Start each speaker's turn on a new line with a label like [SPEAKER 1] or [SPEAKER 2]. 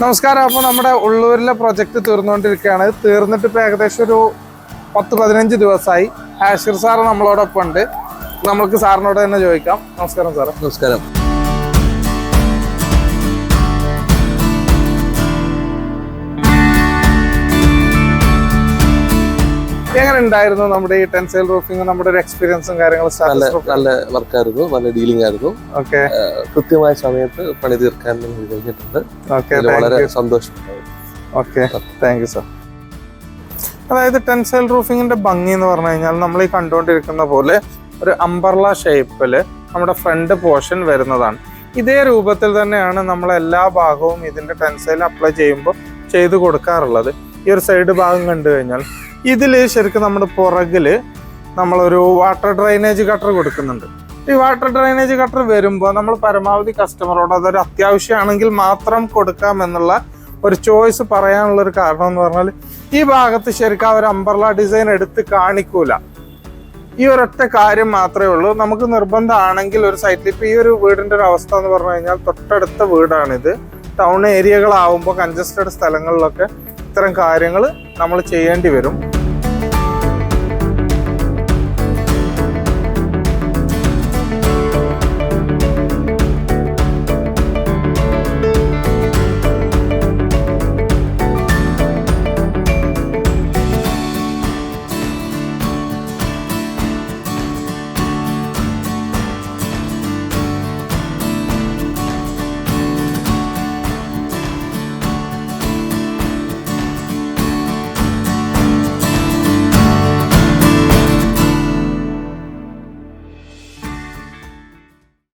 [SPEAKER 1] നമസ്കാരം അപ്പോൾ നമ്മുടെ ഉള്ളൂരിലെ പ്രൊജക്ട് തീർന്നുകൊണ്ടിരിക്കുകയാണ്. തീർന്നിട്ട് ഇപ്പോൾ ഏകദേശം ഒരു പത്ത് പതിനഞ്ച് ദിവസമായി. ആഷിർ സാർ നമ്മളോടൊപ്പം ഉണ്ട് നമുക്ക് സാറിനോട് തന്നെ ചോദിക്കാം. നമസ്കാരം സാർ
[SPEAKER 2] നമസ്കാരം.
[SPEAKER 1] എങ്ങനെ ഉണ്ടായിരുന്നു നമ്മുടെ ഈ ടെൻസൈൽ റൂഫിംഗ് നമ്മുടെ ഒരു എക്സ്പീരിയൻസും കാര്യങ്ങളും
[SPEAKER 2] നല്ല നല്ല വർക്കായിരുന്നു നല്ല ഡീലിംഗ് ആയിരുന്നു.
[SPEAKER 1] ഓക്കെ
[SPEAKER 2] കൃത്യമായ സമയത്ത് പണി തീർക്കാൻ കഴിഞ്ഞിട്ടുണ്ട്.
[SPEAKER 1] ഓക്കെ
[SPEAKER 2] വളരെ സന്തോഷം
[SPEAKER 1] ഓക്കെ താങ്ക് യു സാർ അതായത് ടെൻസൈൽ റൂഫിങ്ങിന്റെ ഭംഗി എന്ന് പറഞ്ഞു കഴിഞ്ഞാൽ നമ്മൾ ഈ കണ്ടുകൊണ്ടിരിക്കുന്ന പോലെ ഒരു അംബർല ഷേപ്പിൽ നമ്മുടെ ഫ്രണ്ട് പോർഷൻ വരുന്നതാണ്. ഇതേ രൂപത്തിൽ തന്നെയാണ് നമ്മൾ എല്ലാ ഭാഗവും ഇതിന്റെ ടെൻസൈൽ അപ്ലൈ ചെയ്യുമ്പോൾ ചെയ്തു കൊടുക്കാറുള്ളത്. ഈ ഒരു സൈഡ് ഭാഗം കണ്ടു കഴിഞ്ഞാൽ ഇതിൽ ശരിക്കും നമ്മുടെ പുറകിൽ നമ്മളൊരു വാട്ടർ ഡ്രൈനേജ് കട്ടർ കൊടുക്കുന്നുണ്ട്. ഈ വാട്ടർ ഡ്രൈനേജ് കട്ടർ വരുമ്പോൾ നമ്മൾ പരമാവധി കസ്റ്റമറോട് അതൊരു അത്യാവശ്യമാണെങ്കിൽ മാത്രം കൊടുക്കാം എന്നുള്ള ഒരു ചോയ്സ് പറയാനുള്ളൊരു കാരണം എന്ന് പറഞ്ഞാൽ ഈ ഭാഗത്ത് ശരിക്കും അവർ അംബർല ഡിസൈൻ എടുത്ത് കാണിക്കൂല. ഈ ഒരൊറ്റ കാര്യം മാത്രമേ ഉള്ളൂ. നമുക്ക് നിർബന്ധമാണെങ്കിൽ ഒരു സൈറ്റിൽ ഇപ്പോൾ ഈ ഒരു വീടിന്റെ ഒരു അവസ്ഥ എന്ന് പറഞ്ഞു കഴിഞ്ഞാൽ തൊട്ടടുത്ത വീടാണിത്. ടൗൺ ഏരിയകളാവുമ്പോൾ കൺജസ്റ്റഡ് സ്ഥലങ്ങളിലൊക്കെ ഇത്തരം കാര്യങ്ങൾ നമ്മൾ ചെയ്യേണ്ടി വരും.